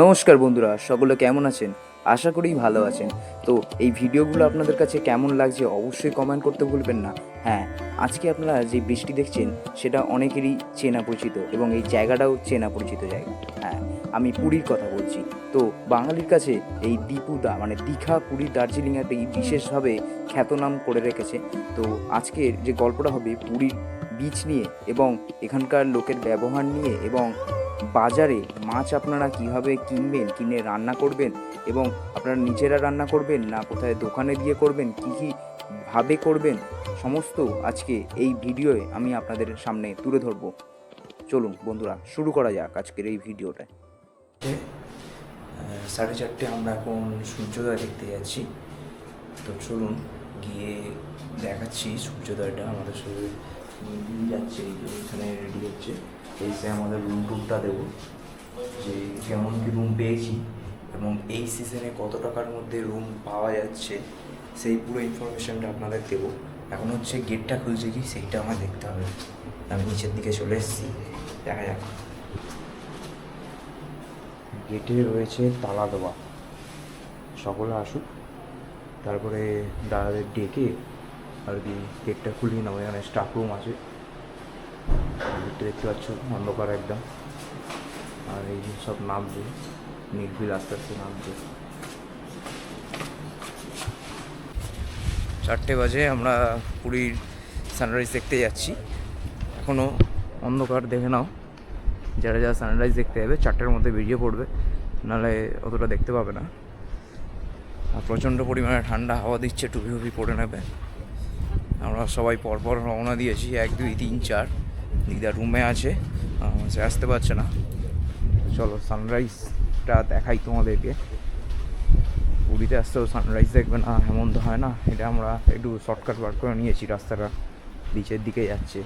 নমস্কার বন্ধুরা, সকলে কেমন আছেন? আশা করি ভালো আছেন। তো এই ভিডিওগুলো আপনাদের কাছে কেমন লাগছে অবশ্যই কমেন্ট করতে ভুলবেন না। হ্যাঁ আজকে আপনারা যে বৃষ্টি দেখছেন, সেটা অনেকেরই চেনা পরিচিত এবং এই জায়গাটাও চেনা পরিচিত জায়গা। হ্যাঁ আমি পুরীর কথা বলছি। তো বাঙালির কাছে এই দীপুদা মানে দীঘা, পুরী, দার্জিলিং এই বিশেষভাবে খ্যাতনাম করে রেখেছে। তো আজকের যে গল্পটা হবে পুরীর বীচ নিয়ে এবং এখানকার লোকের ব্যবহার নিয়ে এবং বাজারে মাছ আপনারা কীভাবে কিনবেন, কিনে রান্না করবেন এবং আপনারা নিজেরা রান্না করবেন না কোথায় দোকানে দিয়ে করবেন, কি কি ভাবে করবেন, সমস্ত আজকে এই ভিডিওয়ে আমি আপনাদের সামনে তুলে ধরবো। চলুন বন্ধুরা, শুরু করা যাক আজকের এই ভিডিওটা সাড়ে চারটে আমরা এখন সূর্যোদয় দেখতে যাচ্ছি। তো চলুন গিয়ে দেখাচ্ছি সূর্যোদয়টা আমাদের শরীর। যাচ্ছে এখানে রেডি হচ্ছে। এসে আমাদের রুম টুরটা দেবো। যে কেমন কি রুম পেয়েছি এবং এই সিজনে কত টাকার মধ্যে রুম পাওয়া যাচ্ছে, সেই পুরো ইনফরমেশনটা আপনাদের দেবো। এখন হচ্ছে গেটটা খুলছে কি, সেইটা আমার দেখতে হবে। আমি নিচের দিকে চলে এসেছি, দেখা যাক। গেটে রয়েছে তালা দেওয়া। সকলে আসুক, তারপরে দাদাদের ডেকে আর কি গেটটা খুলিয়ে নেব। এখানে স্টাফ রুম আছে। দেখতে পাচ্ছ, অন্ধকার একদম। আর এই সব নামছে নির্বিল আস্তে আস্তে নামছে। চারটে বাজে, আমরা পুরীর সানরাইজ দেখতে যাচ্ছি। এখনও অন্ধকার, দেখে নাও। যারা যারা সানরাইজ দেখতে যাবে, চারটের মধ্যে বেরিয়ে পড়বে। নাহলে অতটা দেখতে পাবে না। আর প্রচণ্ড পরিমাণে ঠান্ডা হাওয়া দিচ্ছে টুপি ফুপি পরে নেবে। আমরা সবাই পরপর রওনা দিয়েছি, এক, দুই, তিন, চার। দিদা রুমে আছে। সে আসতে পারছে না। চলো সানরাইজটা দেখাই তোমাদেরকে। পুরীতে আসতেও সানরাইজ দেখবে না, এমন তো হয় না। এটা আমরা একটু শর্টকাট বার করে নিয়েছি, রাস্তাটা বিচের দিকে যাচ্ছে।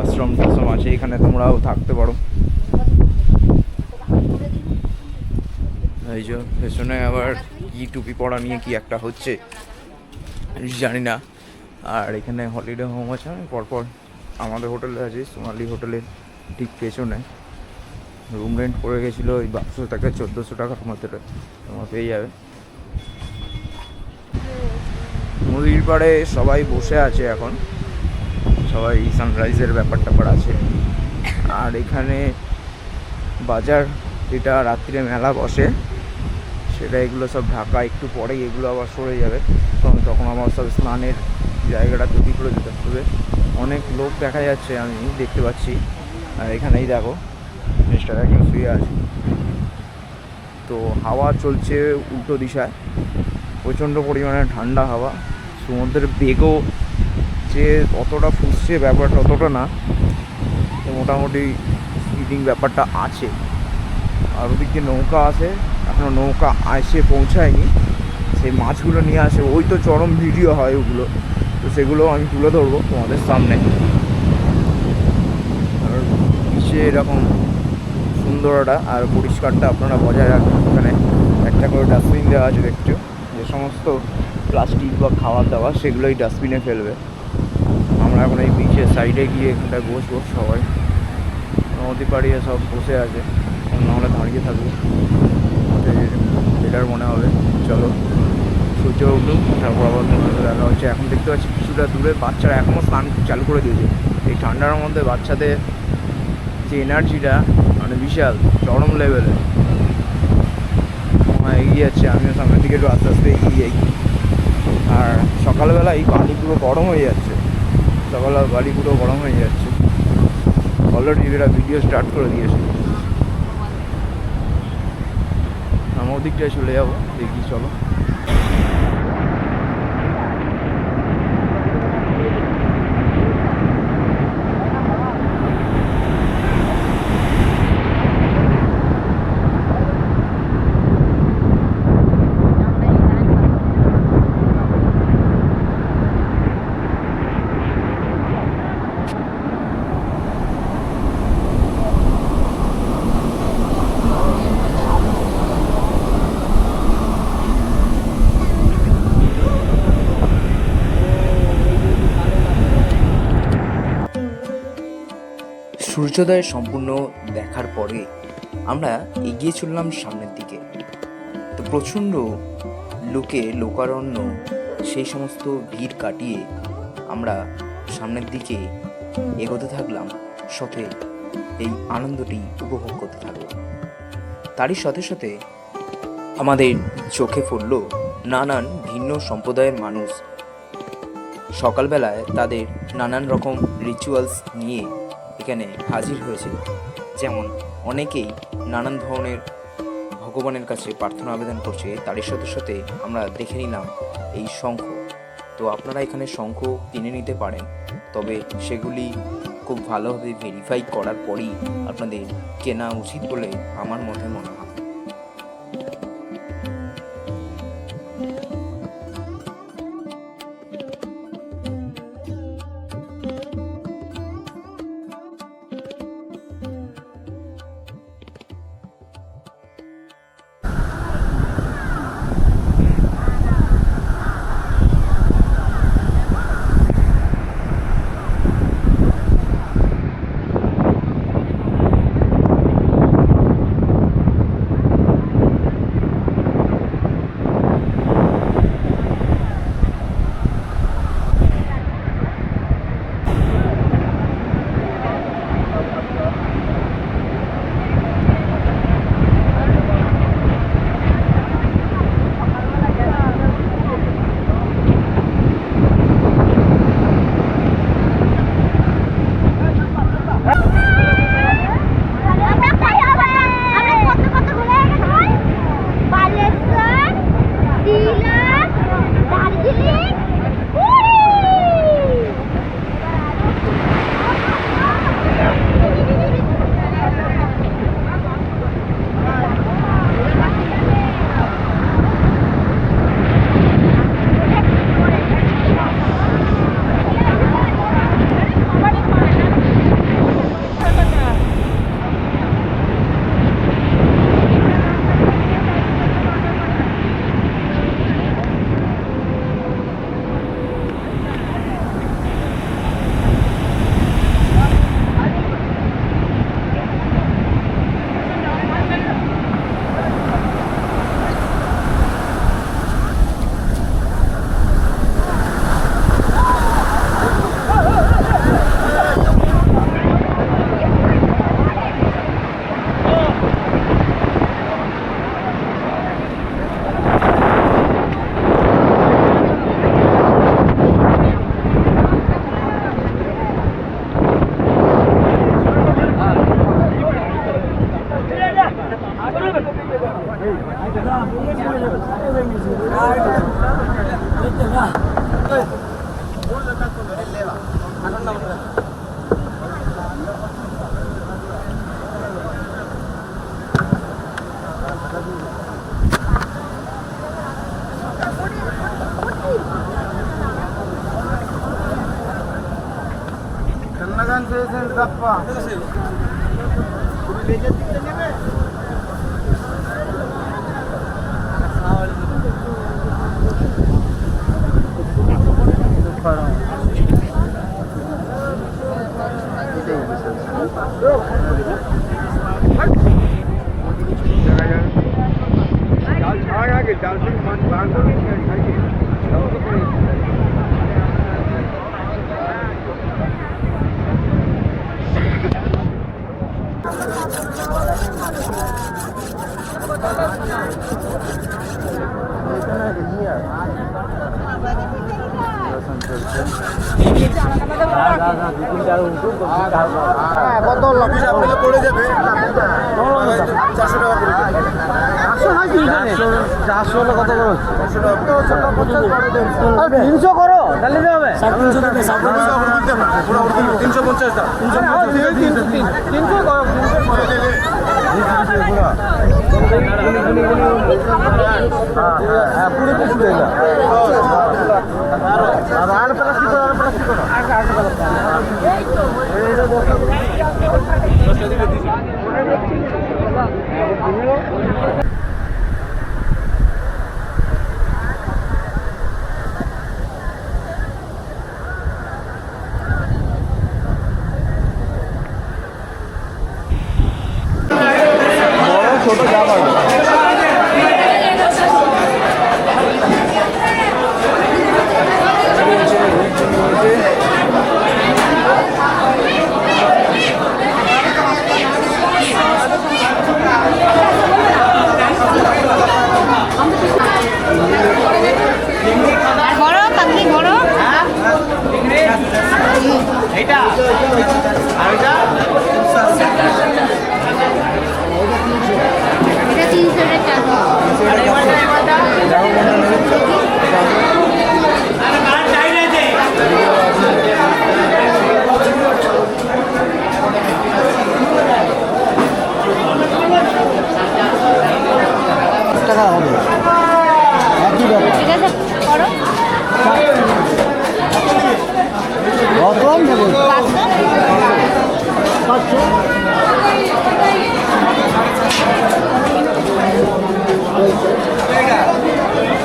আশ্রম টাশ্রম আছে, এখানে তোমরাও থাকতে পারো। এই যে, পেছনে আবার কি টুপি পরা নিয়ে কি একটা হচ্ছে জানি না। আর এখানে হলিডে হোম আছে পরপর আমাদের হোটেলে আছে, সোনালি হোটেলের ঠিক পেছনে। রুম রেন্ট পড়ে গেছিল ওই বারোশো টাকা, চোদ্দোশো টাকার মধ্যে তোমার পেয়ে যাবে। নদীর পাড়ে সবাই বসে আছে এখন। সবাই সানরাইজের ব্যাপার ট্যাপার আছে। আর এখানে বাজার যেটা রাত্রিরে মেলা বসে, সেটা এগুলো সব ঢাকা, একটু পরেই এগুলো আবার সরে যাবে। তখন তখন আমার সব স্নানের জায়গাটা তৈরি করে দিতে হবে। অনেক লোক দেখা যাচ্ছে, আমি দেখতে পাচ্ছি। আর এখানেই দেখো, জিনিসটা একদম শুয়ে আছে। তো হাওয়া চলছে উল্টো দিশায়। প্রচণ্ড পরিমাণে ঠান্ডা হাওয়া। সমুদ্রের বেগও যে অতটা ফুসছে ব্যাপারটা অতটা না মোটামুটি স্পিডিং ব্যাপারটা আছে। আর ওদিক নৌকা আছে এখনও নৌকা এসে পৌঁছায়নি। সেই মাছগুলো নিয়ে আসে, ওই তো চরম ভিডিও হয় ওগুলো। তো সেগুলো আমি তুলে ধরবো তোমাদের সামনে। আর নিচে এরকম সুন্দরটা আর পরিষ্কারটা আপনারা বজায় রাখবেন। ওখানে একটা করে ডাস্টবিন দেওয়া আছে দেখছ যে সমস্ত প্লাস্টিক বা খাবার দাবার সেগুলোই ডাস্টবিনে ফেলবে। আমরা এখন এই বিচের সাইডে গিয়ে এখানটায় বসবো সবাই। নদী পাড়িয়ে সব বসে আছে। নাহলে দাঁড়িয়ে থাকব। বেটার মনে হবে। চলো। সূর্য উঠুক তারপর আবার দেখা হচ্ছে, এখন দেখতে পাচ্ছি কিছুটা দূরে বাচ্চারা এখনও স্নান চালু করে দিয়েছে। এই ঠান্ডার মধ্যে বাচ্চাদের যে এনার্জিটা মানে বিশাল, চরম লেভেলে এগিয়ে যাচ্ছে, আমিও সামনের দিকে একটু আস্তে আস্তে এগিয়ে যাই। আর সকালবেলা এই বালি পুরো গরম হয়ে যাচ্ছে। সকালবেলা বালি পুরো গরম হয়ে যাচ্ছে। অলরেডি এরা ভিডিও স্টার্ট করে দিয়েছে। আমার ওদিকটায় চলে যাব, দেখি, চলো। সূর্যোদয় সম্পূর্ণ দেখার পরে আমরা এগিয়ে চললাম সামনের দিকে। তো প্রচণ্ড লোকে লোকারণ্য, সেই সমস্ত ভিড় কাটিয়ে আমরা সামনের দিকে এগোতে থাকলাম, সাথে এই আনন্দটি উপভোগ করতে থাকলাম। তারই সাথে সাথে আমাদের চোখে পড়ল নানান ভিন্ন সম্প্রদায়ের মানুষ। সকালবেলায় তাদের নানান রকম রিচুয়ালস নিয়ে এখানে হাজির হয়েছে যেমন অনেকেই নানান ধরনের ভগবানের কাছে প্রার্থনা আবেদন করছে, তারই সাথে সাথে আমরা দেখে নিলাম এই শঙ্খ। তো আপনারা এখানে শঙ্খ কিনে নিতে পারেন, তবে সেগুলি খুব ভালোভাবে ভেরিফাই করার পরই আপনাদের কেনা উচিত বলে আমার মতে মনে হয়। ఛాన్స్ వేసింది తప్ప Hadi. কত হিসাব থেকে পড়ে যাবে চারশো টাকা কত করো তিনশো করো তাহলে হবে তিনশো পঞ্চাশ তিনশো করো আচ্ছা, আচ্ছা, আচ্ছা। এই তো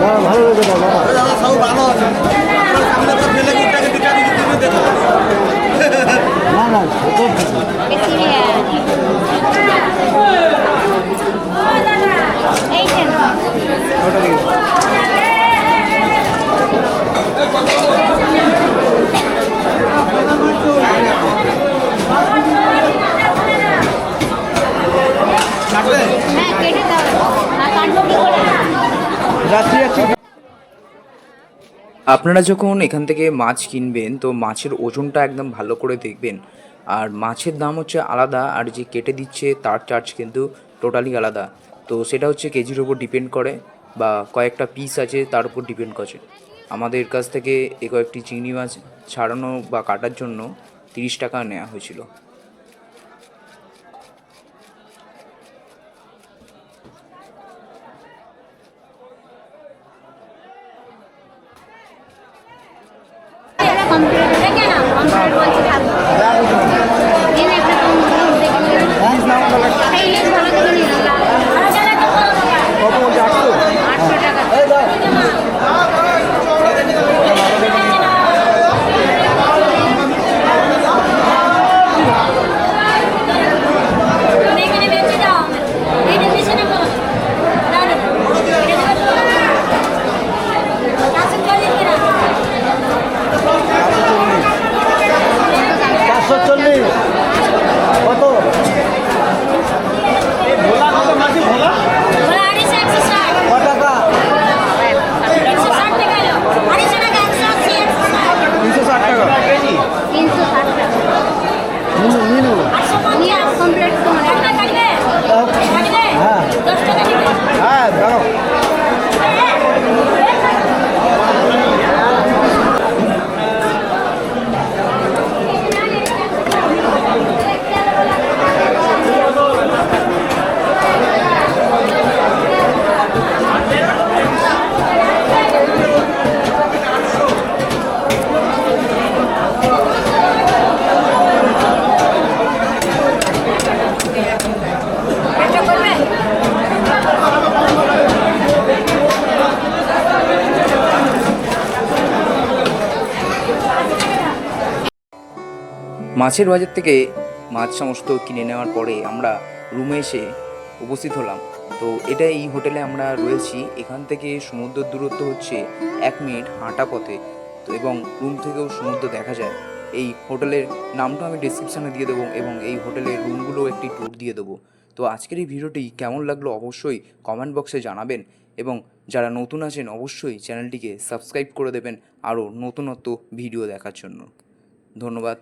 ভালো লেগে দাদা হ্যাঁ কেটে দাও। আপনারা যখন এখান থেকে মাছ কিনবেন, তো মাছের ওজনটা একদম ভালো করে দেখবেন। আর মাছের দাম হচ্ছে আলাদা, আর যে কেটে দিচ্ছে তার চার্জ কিন্তু টোটালি আলাদা। তো সেটা হচ্ছে কেজির ওপর ডিপেন্ড করে, বা কয়েকটা পিস আছে তার উপর ডিপেন্ড করে। আমাদের কাছ থেকে এ কয়েকটি চিংড়ি মাছ ছাড়ানো বা কাটার জন্য তিরিশ টাকা নেওয়া হয়েছিল। মাছের বাজার থেকে মাছ সমস্ত কিনে নেওয়ার পরে আমরা রুমে এসে উপস্থিত হলাম। তো এটা এই হোটেলে আমরা রয়েছি। এখান থেকে সমুদ্রের দূরত্ব হচ্ছে এক মিনিট হাঁটা পথে। তো এবং রুম থেকেও সমুদ্র দেখা যায়। এই হোটেলের নামটা আমি ডিসক্রিপশানে দিয়ে দেবো এবং এই হোটেলের রুমগুলো একটি ট্যুর দিয়ে দেবো। তো আজকের এই ভিডিওটি কেমন লাগল অবশ্যই কমেন্ট বক্সে জানাবেন এবং যারা নতুন আছেন অবশ্যই চ্যানেলটিকে সাবস্ক্রাইব করে দেবেন আরও নতুনত্ব ভিডিও দেখার জন্য। ধন্যবাদ।